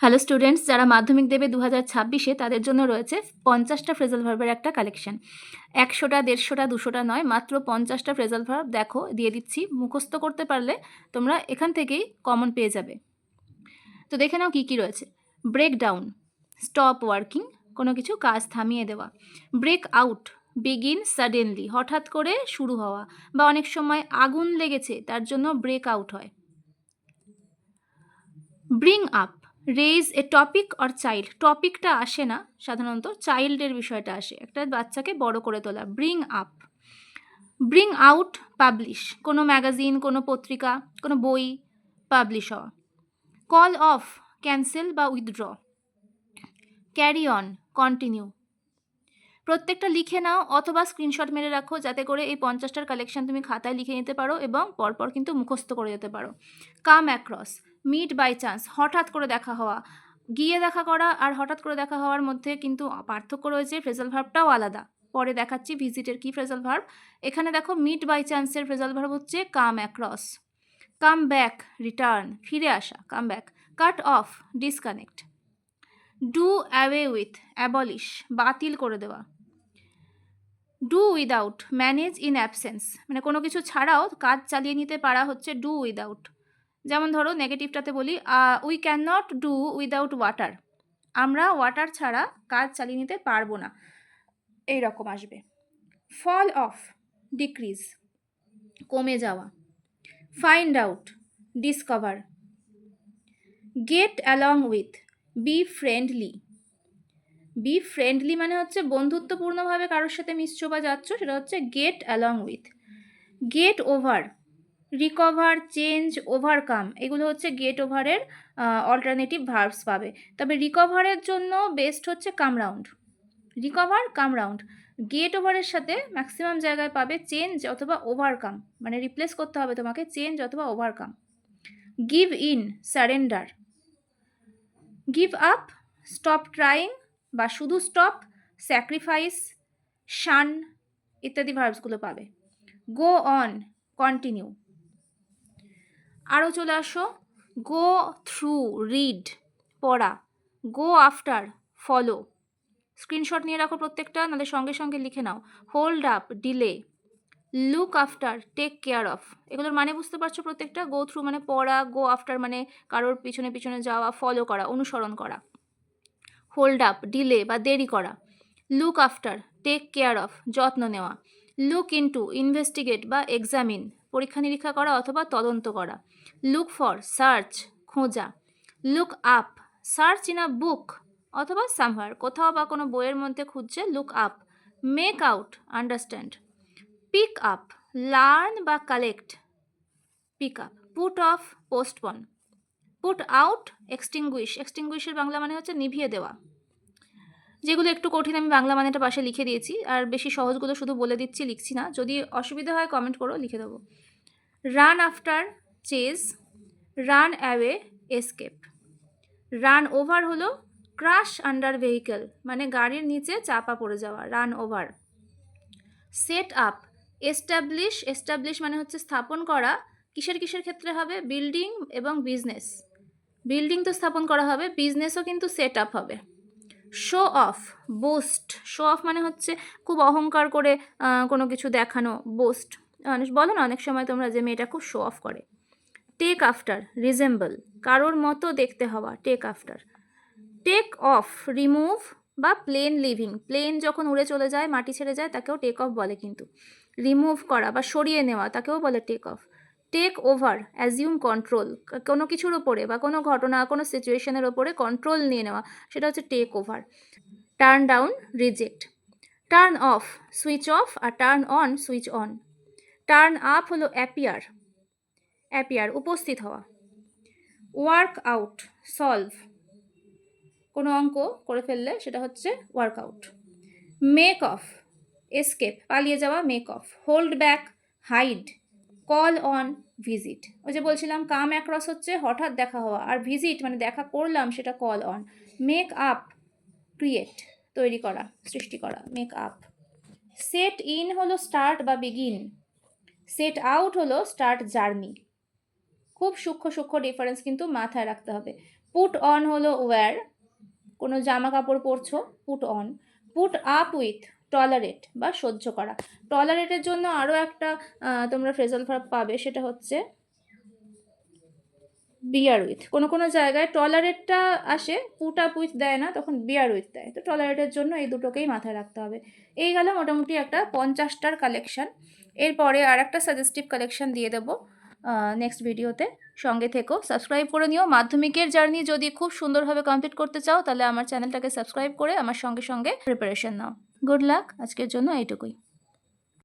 Hello students যারা মাধ্যমিক দেবে দু হাজার ছাব্বিশে, তাদের জন্য রয়েছে পঞ্চাশটা ফ্রেজাল ভার্বের একটা কালেকশন একশোটা, দেড়শোটা, দুশোটা নয়, মাত্র পঞ্চাশটা ফ্রেজাল ভার্ব দেখো, দিয়ে দিচ্ছি। মুখস্থ করতে পারলে তোমরা এখান থেকেই কমন পেয়ে যাবে। তো দেখে নাও কী কী রয়েছে। ব্রেক ডাউন স্টপ ওয়ার্কিং কোনো কিছু কাজ থামিয়ে দেওয়া। ব্রেক আউট বিগিন সাডেনলি হঠাৎ করে শুরু হওয়া। বা অনেক সময় আগুন লেগেছে, তার জন্য ব্রেক আউট হয়। Bring up raise a topic or child টপিকটা আসে না, সাধারণত চাইল্ডের বিষয়টা আসে। একটা বাচ্চাকে বড় করে তোলা bring up bring out publish কোনো ম্যাগাজিন কোনো পত্রিকা, কোনো বই পাবলিশ হওয়া। কল অফ ক্যান্সেল বা উইথড্র ক্যারি অন কন্টিনিউ প্রত্যেকটা লিখে নাও অথবা স্ক্রিনশট মেরে রাখো যাতে করে এই পঞ্চাশটার কালেকশন তুমি খাতায় লিখে নিতে পারো এবং পরপর কিন্তু মুখস্থ করে যেতে পারো। Come across meet by chance হঠাৎ করে দেখা হওয়া, গিয়ে দেখা করা আর হঠাৎ করে দেখা হওয়ার মধ্যে কিন্তু পার্থক্য রয়েছে ফ্রেজাল ভার্বটাও আলাদা। পরে দেখাচ্ছি ভিজিটের কি ফ্রেজাল ভার্ব এখানে দেখো মিট বাই চান্সের ফ্রেজাল ভার্ব হচ্ছে come across come back return ফিরে আসা come back cut off disconnect do away with abolish বাতিল করে দেওয়া do without manage in absence মানে কোনো কিছু ছাড়াও কাজ চালিয়ে নিতে পারা হচ্ছে ডু উইদাউট যেমন ধরো নেগেটিভটাতে বলি we can not do without water আমরা ওয়াটার ছাড়া কাজ চালিয়ে নিতে পারব না। এই রকম আসবে। ফল অফ ডিক্রিজ কমে যাওয়া। Find out discover get along with be friendly be friendly মানে হচ্ছে বন্ধুত্বপূর্ণভাবে কারোর সাথে মিশছো বা যাচ্ছ, সেটা হচ্ছে get along with get over recover change overcome এগুলো হচ্ছে গেট ওভারের অল্টারনেটিভ ভার্বস পাবে। তবে রিকভারের জন্য বেস্ট হচ্ছে come round recover come round get ওভারের সাথে ম্যাক্সিমাম জায়গায় পাবে চেঞ্জ অথবা ওভারকাম মানে রিপ্লেস করতে হবে তোমাকে চেঞ্জ অথবা overcome give in surrender give up stop trying বা শুধু স্টপ স্যাক্রিফাইস শান ইত্যাদি ভার্বসগুলো পাবে। গো অন কন্টিনিউ আরও চলে আসো। গো থ্রু রিড পড়া। গো আফটার ফলো স্ক্রিনশট নিয়ে রাখো প্রত্যেকটা, নাহলে সঙ্গে সঙ্গে লিখে নাও। Hold up delay look after take care of এগুলোর মানে বুঝতে পারছ প্রত্যেকটা? গো থ্রু মানে পড়া গো আফটার মানে কারোর পিছনে পিছনে যাওয়া ফলো করা, অনুসরণ করা। হোল্ড আপ ডিলে বা দেরি করা। Look after take care of যত্ন নেওয়া। লুক ইন্টু ইনভেস্টিগেট বা এক্সামিন পরীক্ষা নিরীক্ষা করা অথবা তদন্ত করা। লুক ফর সার্চ খোঁজা। Look up search in a book অথবা সামহার কোথাও বা কোনো বইয়ের মধ্যে খুঁজছে look up make out understand pick up learn বা collect pick up put off postpone put out extinguish এক্সটিংগুইশের Bangla মানে হচ্ছে নিভিয়ে দেওয়া। যেগুলো একটু কঠিন আমি বাংলা মানেটা পাশে লিখে দিয়েছি, আর বেশি সহজগুলো শুধু বলে দিচ্ছি, লিখছি না। যদি অসুবিধা হয় কমেন্ট করো, লিখে দেবো। Run after chase run away escape run over হলো ক্রাশ আন্ডার ভেহিকেল মানে গাড়ির নিচে চাপা পড়ে যাওয়া run over set up establish establish মানে হচ্ছে স্থাপন করা, কিসের কিসের ক্ষেত্রে হবে? বিল্ডিং এবং বিজনেস বিল্ডিং তো স্থাপন করা হবে বিজনেসও কিন্তু সেট আপ হবে। Show off boast show off মানে হচ্ছে খুব অহংকার করে কোনো কিছু দেখানো বোস্ট মানুষ বলো না, অনেক সময় তোমরা যে মেয়েটা খুব শো অফ করে। টেক আফটার রিজেম্বল কারোর মতো দেখতে হওয়া take after take off remove বা প্লেন লিভিং প্লেন যখন উড়ে চলে যায়, মাটি ছেড়ে যায়, তাকেও টেক অফ বলে কিন্তু। রিমুভ করা বা সরিয়ে নেওয়া, তাকেও বলে take off take over assume control কোনো কিছুর ওপরে বা কোনো ঘটনা, কোনো সিচুয়েশনের ওপরে কন্ট্রোল নিয়ে নেওয়া, সেটা হচ্ছে take over turn down reject turn off switch off R turn on switch on turn up হলো অ্যাপিয়ার অ্যাপিয়ার উপস্থিত হওয়া. ওয়ার্ক আউট সলভ কোনো অঙ্ক করে ফেললে সেটা হচ্ছে work out make off escape পালিয়ে যাওয়া make off hold back hide call on visit. ওই যে বলছিলাম, কাম অ্যাক্রস হচ্ছে হঠাৎ দেখা হওয়া, আর ভিজিট মানে দেখা করলাম, সেটা call on. Make up, create, তৈরি করা, সৃষ্টি করা, মেক আপ। সেট ইন হলো স্টার্ট বা বিগিন। সেট আউট হলো স্টার্ট জার্নি। খুব সূক্ষ্ম সূক্ষ্ম ডিফারেন্স কিন্তু মাথায় রাখতে হবে। পুট অন হলো ওয়্যার, কোনো জামা কাপড় পরছো, put on. Put up with tolerate বা সহ্য করা। টলারেটের জন্য আরও একটা তোমরা ফ্রেজাল ভার্ব পাবে, সেটা হচ্ছে বিয়ার উইথ কোনো কোনো জায়গায় টলারেটটা আসে, পুট আপ উইথ দেয় না, তখন বিয়ার উইথ দেয়। তো টলারেটের জন্য এই দুটোকেই মাথায় রাখতে হবে। এই গেল মোটামুটি একটা পঞ্চাশটার কালেকশান এরপরে আর একটা সাজেস্টিভ কালেকশন দিয়ে দেবো নেক্সট ভিডিওতে সঙ্গে থেকো। সাবস্ক্রাইব করে নিও। মাধ্যমিকের জার্নি যদি খুব সুন্দরভাবে কমপ্লিট করতে চাও, তাহলে আমার চ্যানেলটাকে সাবস্ক্রাইব করে আমার সঙ্গে সঙ্গে প্রিপারেশন নাও। গুড লাক আজকের জন্য এইটুকুই।